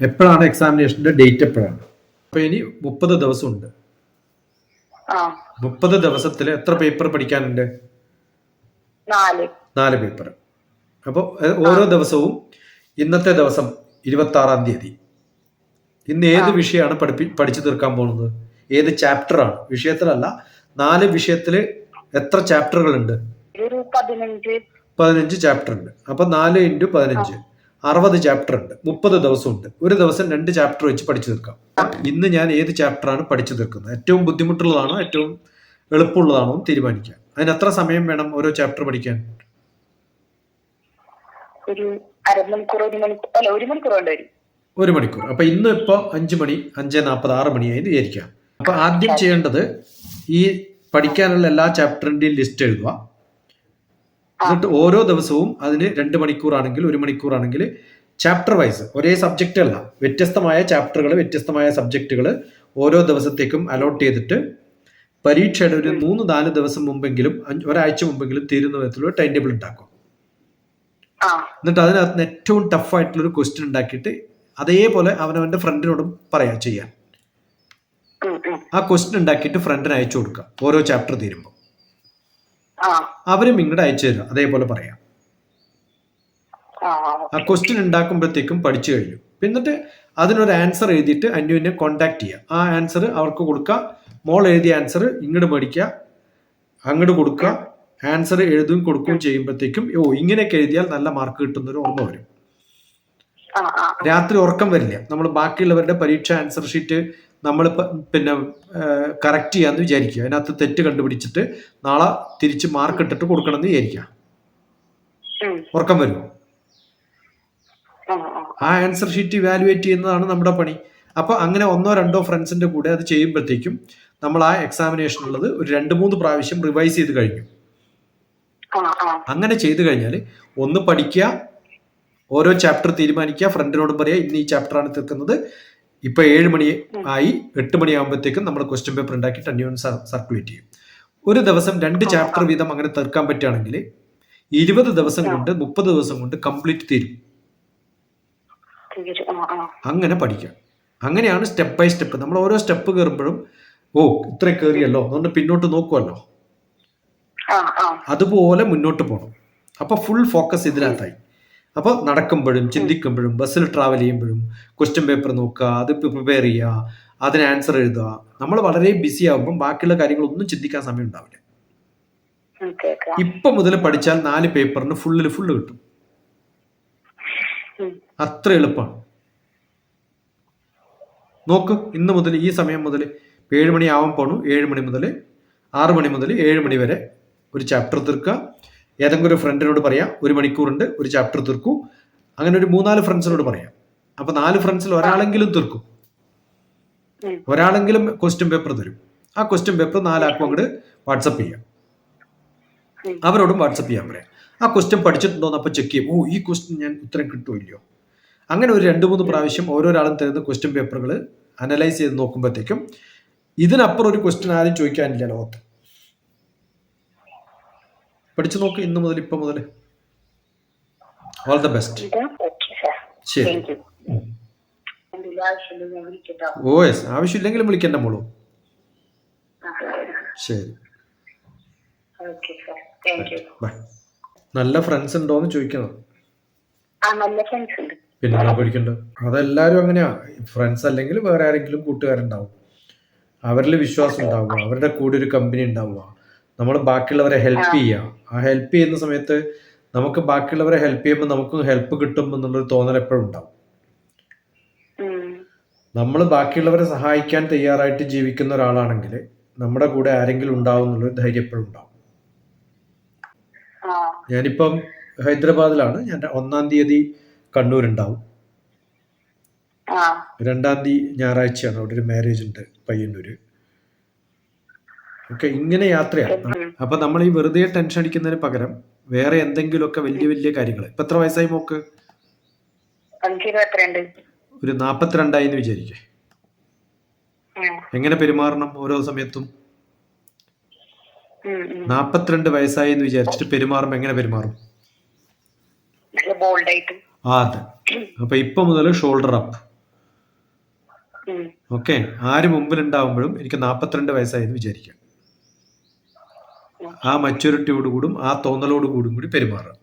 എപ്പോഴാണ് എക്സാമിനേഷന്റെ ഡേറ്റ് എപ്പോഴാണ്? അപ്പൊ ഇനി മുപ്പത് ദിവസമുണ്ട്. ആ. മുപ്പത് ദിവസത്തിൽ എത്ര പേപ്പർ പഠിക്കാനുണ്ട്? നാല്. നാല് പേപ്പർ അപ്പോൾ ഓരോ ദിവസവും ഇന്നത്തെ ദിവസം ഇരുപത്തി ആറാം തീയതി. ഇന്ന് ഏത് വിഷയമാണ് പഠിപ്പി പഠിച്ചു തീർക്കാൻ പോകുന്നത്? ഏത് ചാപ്റ്ററാണ് വിഷയത്തിലല്ല നാല് വിഷയത്തിൽ എത്ര ചാപ്റ്ററുകൾ ഉണ്ട് പതിനഞ്ച്. പതിനഞ്ച് ചാപ്റ്റർ ഉണ്ട്. അപ്പൊ നാല് ഇന്റു പതിനഞ്ച്. അറുപത് ചാപ്റ്റർ ഉണ്ട് മുപ്പത് ദിവസമുണ്ട്. ഒരു ദിവസം രണ്ട് ചാപ്റ്റർ വെച്ച് പഠിച്ചു തീർക്കാം. ഇന്ന് ഞാൻ ഏത് ചാപ്റ്ററാണ് പഠിച്ചു തീർക്കുന്നത്? ഏറ്റവും ബുദ്ധിമുട്ടുള്ളതാണോ ഏറ്റവും എളുപ്പമുള്ളതാണോ തീരുമാനിക്കാം. അതിന് എത്ര സമയം വേണം ഓരോ ചാപ്റ്റർ പഠിക്കാൻ? ഒരു മണിക്കൂർ. അപ്പൊ ഇന്ന് ഇപ്പൊ അഞ്ചു മണി അഞ്ച് നാൽപ്പത് ആറ് മണിയായി വിചാരിക്കാം. അപ്പൊ ആദ്യം ചെയ്യേണ്ടത് ഈ പഠിക്കാനുള്ള എല്ലാ ചാപ്റ്ററിന്റെയും ലിസ്റ്റ് എഴുതുക. എന്നിട്ട് ഓരോ ദിവസവും അതിന് രണ്ട് മണിക്കൂറാണെങ്കിൽ ഒരു മണിക്കൂറാണെങ്കിൽ ചാപ്റ്റർ വൈസ് ഒരേ സബ്ജക്റ്റ് അല്ല. വ്യത്യസ്തമായ ചാപ്റ്ററുകൾ വ്യത്യസ്തമായ സബ്ജക്റ്റുകൾ ഓരോ ദിവസത്തേക്കും അലോട്ട് ചെയ്തിട്ട് പരീക്ഷയുടെ ഒരു മൂന്ന് നാല് ദിവസം മുമ്പെങ്കിലും ഒരാഴ്ച മുമ്പെങ്കിലും തീരുന്ന വിധത്തിലുള്ള ടൈം ടേബിൾ ഉണ്ടാക്കും. എന്നിട്ട് അതിനകത്ത് ഏറ്റവും ടഫ് ആയിട്ടുള്ള ഒരു ക്വസ്റ്റ്യൻ ഉണ്ടാക്കിയിട്ട് അതേപോലെ അവനവന്റെ ഫ്രണ്ടിനോടും പറയാ ചെയ്യാൻ. ആ ക്വസ്റ്റ്യൻ ഉണ്ടാക്കിയിട്ട് ഫ്രണ്ടിന് അയച്ചു കൊടുക്കുക ഓരോ ചാപ്റ്റർ തീരുമ്പോൾ. അവരും ഇങ്ങോട്ട് അയച്ചു തരും. അതേപോലെ പറയാം. ആ ക്വസ്റ്റ്യൻ ഉണ്ടാക്കുമ്പോഴത്തേക്കും പഠിച്ചു കഴിഞ്ഞു. എന്നിട്ട് അതിനൊരു ആൻസർ എഴുതിയിട്ട് അന്യുവിനെ കോണ്ടാക്ട് ചെയ്യുക ആ ആൻസർ അവർക്ക് കൊടുക്കുക. മോൾ എഴുതിയ ആൻസർ ഇങ്ങോട്ട് മേടിക്കുക. അങ്ങോട്ട് കൊടുക്കുക. ആൻസർ എഴുതുകയും കൊടുക്കുകയും ചെയ്യുമ്പോഴത്തേക്കും ഓ ഇങ്ങനെയൊക്കെ എഴുതിയാൽ നല്ല മാർക്ക് കിട്ടുന്നൊരു ഓർമ്മ വരും. രാത്രി ഉറക്കം വരില്ല. നമ്മൾ ബാക്കിയുള്ളവരുടെ പരീക്ഷ ആൻസർ ഷീറ്റ് നമ്മൾ പിന്നെ കറക്റ്റ് ചെയ്യാമെന്ന് വിചാരിക്കുക. അതിനകത്ത് തെറ്റ് കണ്ടുപിടിച്ചിട്ട് നാളെ തിരിച്ച് മാർക്ക് ഇട്ടിട്ട് കൊടുക്കണം എന്ന് വിചാരിക്കുക ഉറക്കം വരുമോ ആ, ആൻസർ ഷീറ്റ് ഇവാലുവേറ്റ് ചെയ്യുന്നതാണ് നമ്മുടെ പണി. അപ്പോൾ അങ്ങനെ ഒന്നോ രണ്ടോ ഫ്രണ്ട്സിന്റെ കൂടെ അത് ചെയ്യുമ്പോഴത്തേക്കും നമ്മൾ ആ എക്സാമിനേഷൻ ഉള്ളത് ഒരു രണ്ട് മൂന്ന് പ്രാവശ്യം റിവൈസ് ചെയ്ത് കഴിഞ്ഞു. അങ്ങനെ ചെയ്തു കഴിഞ്ഞാൽ ഒന്ന് പഠിക്കുക ഓരോ ചാപ്റ്റർ തീരുമാനിക്കുക ഫ്രണ്ടിനോട് പറയുക ഇന്ന് ഈ ചാപ്റ്ററാണ് തീർക്കുന്നത്. ഇപ്പൊ ഏഴ് മണി ആയി എട്ട് മണിയാകുമ്പോഴത്തേക്കും നമ്മൾ ക്വസ്റ്റ്യൻ പേപ്പർ ഉണ്ടാക്കിയിട്ട് അന്യോൺ സർക്കുലേറ്റ് ചെയ്യും. ഒരു ദിവസം രണ്ട് ചാപ്റ്റർ വീതം അങ്ങനെ തീർക്കാൻ പറ്റുകയാണെങ്കിൽ ഇരുപത് ദിവസം കൊണ്ട് മുപ്പത് ദിവസം കൊണ്ട് കംപ്ലീറ്റ് തീരും. അങ്ങനെ പഠിക്കാം അങ്ങനെയാണ് സ്റ്റെപ്പ് ബൈ സ്റ്റെപ്പ് നമ്മൾ ഓരോ സ്റ്റെപ്പ് കയറുമ്പോഴും ഓ ഇത്ര കയറിയല്ലോ അതുകൊണ്ട് പിന്നോട്ട് നോക്കുമല്ലോ അതുപോലെ മുന്നോട്ട് പോകണം അപ്പൊ ഫുൾ ഫോക്കസ് ഇതിനകത്തായി. അപ്പോൾ നടക്കുമ്പോഴും ചിന്തിക്കുമ്പോഴും ബസ്സിൽ ട്രാവൽ ചെയ്യുമ്പോഴും ക്വസ്റ്റ്യൻ പേപ്പർ നോക്കുക അത് പ്രിപ്പയർ ചെയ്യുക അതിന് ആൻസർ എഴുതുക നമ്മൾ വളരെ ബിസി ആകുമ്പോൾ ബാക്കിയുള്ള കാര്യങ്ങളൊന്നും ചിന്തിക്കാൻ സമയം ഉണ്ടാവില്ല. ഇപ്പൊ മുതൽ പഠിച്ചാൽ നാല് പേപ്പറിന് ഫുള്ളിൽ ഫുള്ള് കിട്ടും. അത്ര എളുപ്പമാണ് നോക്ക് ഇന്ന് മുതൽ ഈ സമയം മുതൽ ഏഴ് മണി ആവാൻ പോണു. ഏഴ് മണി മുതൽ ആറ് മണി മുതൽ ഏഴ് മണി വരെ ഒരു ചാപ്റ്റർ തീർക്കുക. ഏതെങ്കിലും ഒരു ഫ്രണ്ടിനോട് പറയാം ഒരു മണിക്കൂറുണ്ട് ഒരു ചാപ്റ്റർ തീർക്കൂ. അങ്ങനെ ഒരു മൂന്നാൽ ഫ്രണ്ട്സിനോട് പറയാം. അപ്പൊ നാല് ഫ്രണ്ട്സിൽ ഒരാളെങ്കിലും തീർക്കും. ഒരാളെങ്കിലും ക്വസ്റ്റ്യൻ പേപ്പർ തരും. ആ ക്വസ്റ്റ്യൻ പേപ്പർ നാലാക്കും അങ്ങോട്ട് വാട്സപ്പ് ചെയ്യാം. അവരോടും വാട്സപ്പ് ചെയ്യാൻ പറയാം. ആ ക്വസ്റ്റ്യൻ പഠിച്ചിട്ടുണ്ടോ അപ്പൊ ചെക്ക് ചെയ്യും. ഓ ഈ ക്വസ്റ്റ്യൻ ഞാൻ ഉത്തരം കിട്ടുമില്ലയോ അങ്ങനെ ഒരു രണ്ട് മൂന്ന് പ്രാവശ്യം ഓരോരാളും തരുന്ന ക്വസ്റ്റ്യൻ പേപ്പറുകൾ അനലൈസ് ചെയ്ത് നോക്കുമ്പോഴത്തേക്കും ഇതിനപ്പുറം ഒരു ക്വസ്റ്റ്യൻ ആരും ചോദിക്കാനില്ല ലോകത്ത്. പഠിച്ചു നോക്ക് ഇന്ന് മുതൽ ഇപ്പൊ മുതൽ. ഓൾ ദ ബെസ്റ്റ് ശരി. ഓ യെസ് ആവശ്യമില്ലെങ്കിലും വിളിക്കണ്ട മോളൂ. ശരി. ബൈ നല്ല ഫ്രണ്ട്സ് ഉണ്ടോ എന്ന് ചോദിക്കണം പിന്നെ പഠിക്കണ്ട അതെല്ലാരും അങ്ങനെയാ. ഫ്രണ്ട്സ് അല്ലെങ്കിൽ വേറെ ആരെങ്കിലും കൂട്ടുകാരുണ്ടാവും. അവരിൽ വിശ്വാസം ഉണ്ടാവുക. അവരുടെ കൂടെ ഒരു കമ്പനി ഉണ്ടാവുക. നമ്മൾ ബാക്കിയുള്ളവരെ ഹെൽപ്പ് ചെയ്യുക ആ ഹെൽപ്പ് ചെയ്യുന്ന സമയത്ത് നമുക്ക് ബാക്കിയുള്ളവരെ ഹെൽപ്പ് ചെയ്യുമ്പോൾ നമുക്ക് ഹെൽപ്പ് കിട്ടും എന്നുള്ളൊരു തോന്നൽ എപ്പോഴും ഉണ്ടാവും. നമ്മൾ ബാക്കിയുള്ളവരെ സഹായിക്കാൻ തയ്യാറായിട്ട് ജീവിക്കുന്ന ഒരാളാണെങ്കിൽ നമ്മുടെ കൂടെ ആരെങ്കിലും ഉണ്ടാവും എന്നുള്ളൊരു ധൈര്യം എപ്പോഴും ഉണ്ടാവും. ഞാനിപ്പം ഹൈദരാബാദിലാണ്. ഞാൻ ഒന്നാം തീയതി കണ്ണൂരുണ്ടാവും. രണ്ടാം തീയതി ഞായറാഴ്ചയാണ് അവിടെ ഒരു മാരേജ് ഉണ്ട് പയ്യന്നൂര്. ഓക്കെ ഇങ്ങനെ യാത്രയാണ്. അപ്പൊ നമ്മൾ ഈ വെറുതെ ടെൻഷൻ അടിക്കുന്നതിന് പകരം വേറെ എന്തെങ്കിലുമൊക്കെ വലിയ വലിയ കാര്യങ്ങൾ ഇപ്പൊ എത്ര വയസ്സായി മോക്ക്? ഒരു നാപ്പത്തിരണ്ടായി എന്ന് വിചാരിക്കേ എങ്ങനെ പെരുമാറണം ഓരോ സമയത്തും. നാപ്പത്തിരണ്ട് വയസ്സായി എന്ന് വിചാരിച്ചിട്ട് പെരുമാറും എങ്ങനെ പെരുമാറും? ആ അതെ. അപ്പോൾ ഇപ്പൊ മുതൽ ഷോൾഡർ അപ്പ്. ഓക്കെ ആര് മുമ്പിലുണ്ടാവുമ്പോഴും എനിക്ക് നാപ്പത്തിരണ്ട് വയസ്സായി എന്ന് വിചാരിക്കാം. ആ മച്ച്യൂരിറ്റിയോട്കൂടും ആ തോന്നലോടുകൂടും കൂടി പെരുമാറുക.